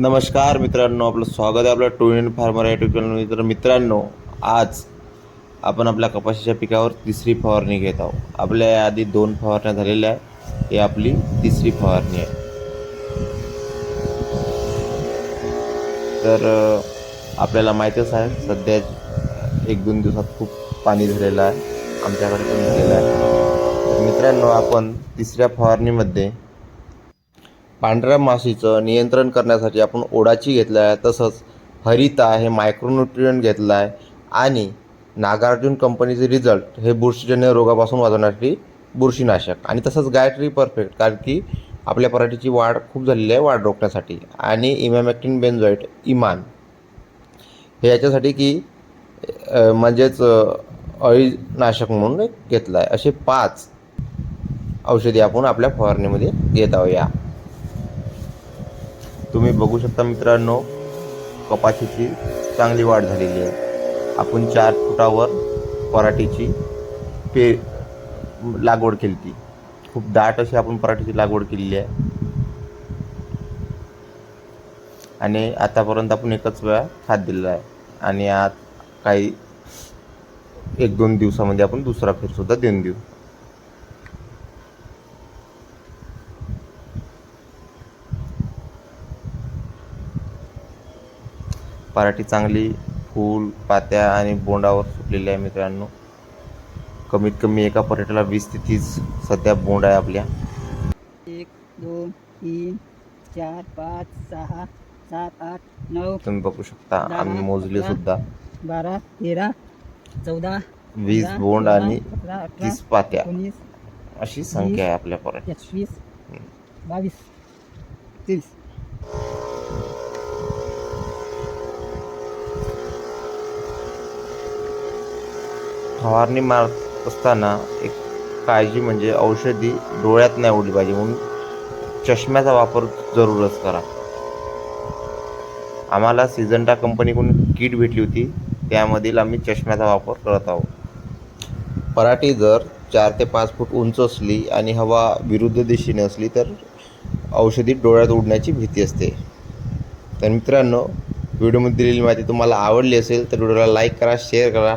नमस्कार मित्रांनो आपलं स्वागत आहे आपल्या टू इन फार्मर या युट्यूब तर मित्रांनो आज आपण आपल्या कपाशीच्या पिकावर तिसरी फवारणी घेत आहोत. आपल्या आधी दोन फवारण्या झालेल्या आहे. ही आपली तिसरी फवारणी आहे. तर आपल्याला माहीतच आहे सध्या एक दोन दिवसात खूप पाणी झालेलं आहे. आमच्याकडे पण झालेलं आहे. मित्रांनो आपण तिसऱ्या फवारणीमध्ये पांढऱ्या माशीचं नियंत्रण करण्यासाठी आपण ओडाची घेतला आहे तसंच हरिता हे मायक्रोन्युट्रियन घेतलं आहे आणि नागार्जुन कंपनीचे रिझल्ट हे बुरशीजन्य रोगापासून वाचवण्यासाठी बुरशीनाशक. आणि तसंच गायट्री परफेक्ट कारण की आपल्या पराठीची वाढ खूप झालेली आहे वाढ रोखण्यासाठी. आणि इमॅमॅक्टिन बेन्झॉईट इमान हे याच्यासाठी की म्हणजेच अळीनाशक म्हणून एक घेतलं आहे असे पाच औषधी आपण आपल्या फवारणीमध्ये घेत आहोत या. तुम्ही बघू शकता मित्रांनो कपाशीची चांगली वाढ झालेली आहे. आपण चार फुटावर पराठीची पे लागवड केली ती खूप दाट अशी आपण पराठीची लागवड केलेली आहे. आणि आतापर्यंत आपण एकच वेळा खात दिलेला आहे. आणि आत काही एक दोन दिवसामध्ये आपण दुसरा फेरसुद्धा देऊन देऊ. पराठी चांगली फूल पात्या आणि बोंडावर सुटलेली आहे मित्रांनो. कमीत कमी एका पराठीला वीस ते तीस सध्या बोंड आहे आपल्या. एक दोन तीन चार पाच सहा सात आठ नऊ तुम्ही बघू शकता आम्ही मोजले सुद्धा. बारा तेरा चौदा वीस बोंड आणि तीस पात्या. अशी संख्या आहे आपल्या पराठी बावीस तेवीस फवारणी मारत असताना एक काळजी म्हणजे औषधी डोळ्यात नाही उडली पाहिजे म्हणून चष्म्याचा वापर जरूरच करा. आम्हाला सिजंटा कंपनीकडून किट भेटली होती त्यामधील आम्ही चष्म्याचा वापर करत आहोत. पराठी जर चार ते पाच फूट उंच असली आणि हवा विरुद्ध दिशेने असली तर औषधी डोळ्यात उडण्याची भीती असते. तर मित्रांनो व्हिडिओमध्ये दिलेली माहिती तुम्हाला आवडली असेल तर व्हिडिओला लाईक करा शेअर करा.